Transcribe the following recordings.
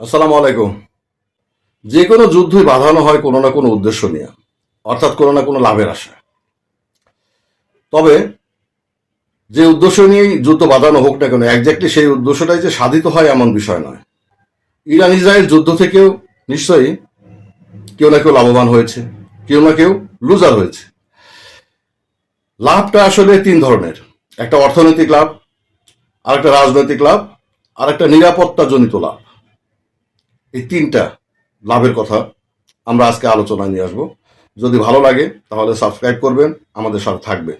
আসসালামু আলাইকুম। যে কোনো যুদ্ধই বাঁধানো হয় কোনো না কোনো উদ্দেশ্য নিয়ে, অর্থাৎ কোনো না কোনো লাভের আশায়। তবে যে উদ্দেশ্য নিয়েই যুদ্ধ বাঁধানো হোক না কেন একজাক্টলি সেই উদ্দেশ্যটাই যে সাধিত হয় এমন বিষয় নয়। ইরান ইসরায়েল যুদ্ধ থেকেও নিশ্চয়ই কেউ না কেউ লাভবান হয়েছে, কেউ না কেউ লুজার হয়েছে। লাভটা আসলে তিন ধরনের, একটা অর্থনৈতিক লাভ আর একটা রাজনৈতিক লাভ আর একটা নিরাপত্তাজনিত লাভ। এই তিনটা লাভের কথা আমরা আজকে আলোচনায় নিয়ে আসব। যদি ভালো লাগে, তাহলে সাবস্ক্রাইব করবেন, আমাদের সাথে থাকবে।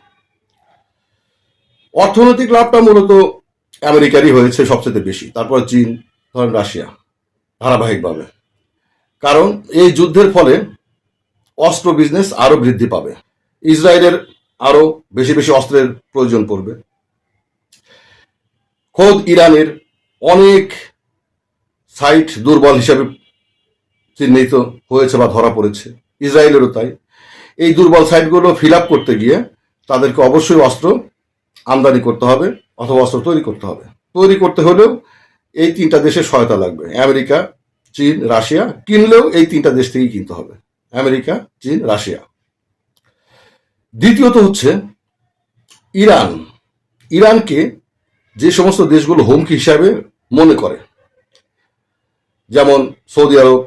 অর্থনৈতিক লাভটা মূলত আমেরিকারই হয়েছে সবচেয়ে বেশি। তারপর চীন, ধরেন রাশিয়া, ধারাবাহিকভাবে। কারণ এই যুদ্ধের ফলে অস্ত্র বিজনেস আরও বৃদ্ধি পাবে। ইসরায়েলের আরও বেশি বেশি অস্ত্রের প্রয়োজন পড়বে। খোদ ইরানের অনেক সাইট দুর্বল হিসাবে চিহ্নিত হয়েছে বা ধরা পড়েছে। ইসরায়েলেরও তাই। এই দুর্বল সাইটগুলো ফিল আপ করতে গিয়ে তাদেরকে অবশ্যই অস্ত্র আমদানি করতে হবে অথবা অস্ত্র তৈরি করতে হবে। তৈরি করতে হলেও এই তিনটা দেশের সহায়তা লাগবে। আমেরিকা, চীন, রাশিয়া কিনলেও এই তিনটা দেশ থেকেই কিনতে হবে। আমেরিকা, চীন, রাশিয়া। দ্বিতীয়ত হচ্ছে ইরান। ইরানকে যে সমস্ত দেশগুলো হুমকি হিসাবে মনে করে যেমন সৌদি আরব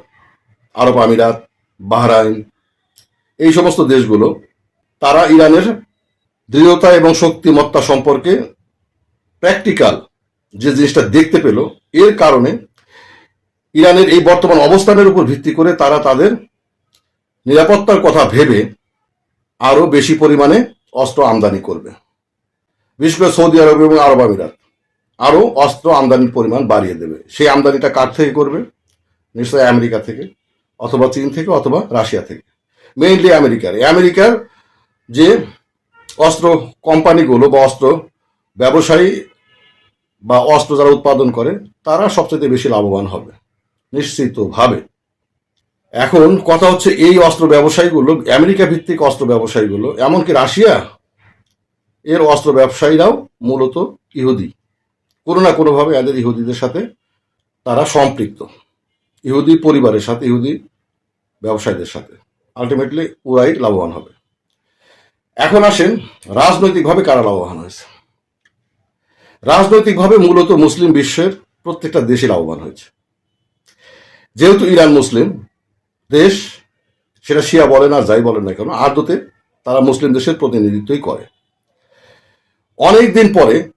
আরব আমিরাত, বাহরাইন, এই সমস্ত দেশগুলো, তারা ইরানের দৃঢ়তা এবং শক্তিমত্তা সম্পর্কে প্র্যাকটিক্যাল যে জিনিসটা দেখতে পেল, এর কারণে ইরানের এই বর্তমান অবস্থানের উপর ভিত্তি করে তারা তাদের নিরাপত্তার কথা ভেবে আরও বেশি পরিমাণে অস্ত্র আমদানি করবে। বিশেষ করে সৌদি আরব এবং আরব আমিরাত। আরও অস্ত্র আমদানির পরিমাণ বাড়িয়ে দেবে। সেই আমদানিটা কার থেকে করবে? নিশ্চয়ই আমেরিকা থেকে, অথবা চীন থেকে, অথবা রাশিয়া থেকে। মেইনলি আমেরিকার। আমেরিকার যে অস্ত্র কোম্পানিগুলো বা অস্ত্র ব্যবসায়ী বা অস্ত্র যারা উৎপাদন করে, তারা সবচেয়ে বেশি লাভবান হবে। নিশ্চিতভাবে। এখন কথা হচ্ছে এই অস্ত্র ব্যবসায়ীগুলো আমেরিকা ভিত্তিক অস্ত্র ব্যবসায়ীগুলো, এমনকি রাশিয়া, এর অস্ত্র ব্যবসায়ীরাও মূলত ইহুদি। কোনো না কোনোভাবে এদের ইহুদিদের সাথে তারা সম্পৃক্ত। ইহুদি পরিবারের সাথে, ইহুদি ব্যবসায়ীদের সাথে। আলটিমেটলি ওরাই লাভবান হবে। এখন আসেন, রাজনৈতিকভাবে কারা লাভবান হয়েছে? রাজনৈতিকভাবে মূলত মুসলিম বিশ্বের প্রত্যেকটা দেশই লাভবান হয়েছে। যেহেতু ইরান মুসলিম দেশ, সেটা শিয়া বলেন আর যাই বলেন না কেন, আদতে তারা মুসলিম দেশের প্রতিনিধিত্বই করে। অনেক দিন পরে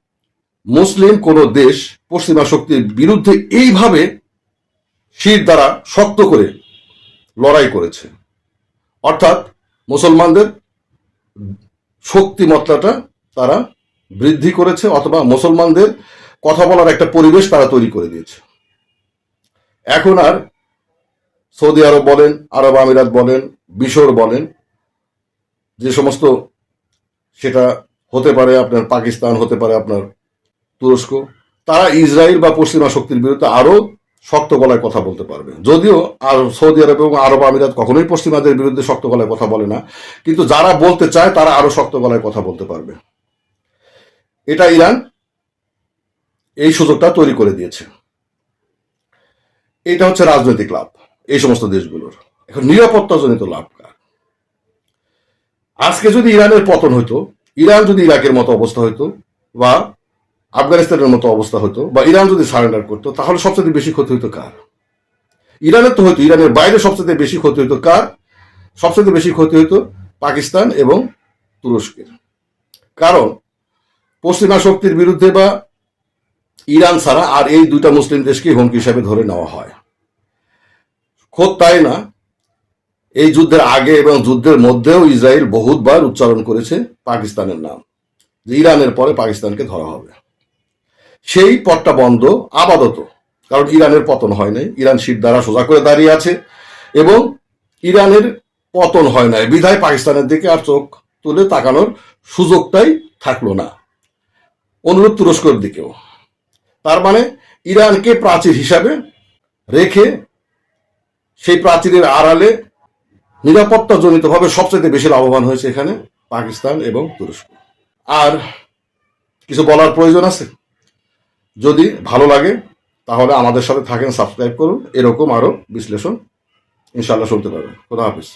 মুসলিম কোন দেশ পশ্চিমা শক্তির বিরুদ্ধে এইভাবে শির দ্বারা শক্ত করে লড়াই করেছে। অর্থাৎ মুসলমানদের শক্তিমত্তাটা তারা বৃদ্ধি করেছে অথবা মুসলমানদের কথা বলার একটা পরিবেশ তারা তৈরি করে দিয়েছে। এখন আর সৌদি আরব বলেন, আরব আমিরাত বলেন বিশর বলেন, যে সমস্ত সেটা হতে পারে আপনার পাকিস্তান হতে পারে আপনার তুরস্ক, তারা ইসরায়েল বা পশ্চিমা শক্তির বিরুদ্ধে আরও শক্ত গলায় কথা বলতে পারবে। যদিও আর সৌদি আরব এবং আরব আমিরাত কখনোই পশ্চিমাদের বিরুদ্ধে শক্ত গলায় কথা বলে না, কিন্তু যারা বলতে চায় তারা আরও শক্ত গলায় কথা বলতে পারবে। এটা ইরান এই সুযোগটা তৈরি করে দিয়েছে। এটা হচ্ছে রাজনৈতিক লাভ, এই সমস্ত দেশগুলোর। এখন নিরাপত্তাজনিত লাভ কার? আজকে যদি ইরানের পতন হতো ইরান যদি ইরাকের মতো অবস্থা হতো বা আফগানিস্তানের মতো অবস্থা হতো বা ইরান যদি সারেন্ডার করতো, তাহলে সবচেয়ে বেশি ক্ষতি হতো কার? ইরানের তো হতো ইরানের বাইরে সবচেয়ে বেশি ক্ষতি হতো কার? সবচেয়ে বেশি ক্ষতি হতো পাকিস্তান এবং তুরস্কের। কারণ, পশ্চিমা শক্তির বিরুদ্ধে বা ইরান ছাড়া আর এই দুইটা মুসলিম দেশকে হুমকি হিসাবে ধরে নেওয়া হয়। খোদ তাই না, এই যুদ্ধের আগে এবং যুদ্ধের মধ্যেও ইসরায়েল বহুতবার উচ্চারণ করেছে পাকিস্তানের নাম ইরানের পরে পাকিস্তানকে ধরা হবে। সেই পথটা বন্ধ, আপাতত। কারণ ইরানের পতন হয় নাই। ইরান শীত দ্বারা সোজা করে দাঁড়িয়ে আছে এবং ইরানের পতন হয় নাই। বিধায় পাকিস্তানের দিকে আর চোখ তুলে তাকানোর সুযোগটাই থাকল না। অনুরোধ তুরস্কর দিকেও। তার মানে ইরানকে প্রাচীর হিসাবে রেখে সেই প্রাচীরের আড়ালে নিরাপত্তাজনিতভাবে সবচেয়ে বেশি লাভবান হয়েছে এখানে পাকিস্তান এবং তুরস্ক। আর কিছু বলার প্রয়োজন আছে? যদি ভালো লাগে, তাহলে আমাদের সাথে থাকেন, সাবস্ক্রাইব করুন। এরকম আরও বিশ্লেষণ ইনশাল্লাহ শুনতে পারবেন। খোদা হাফিজ।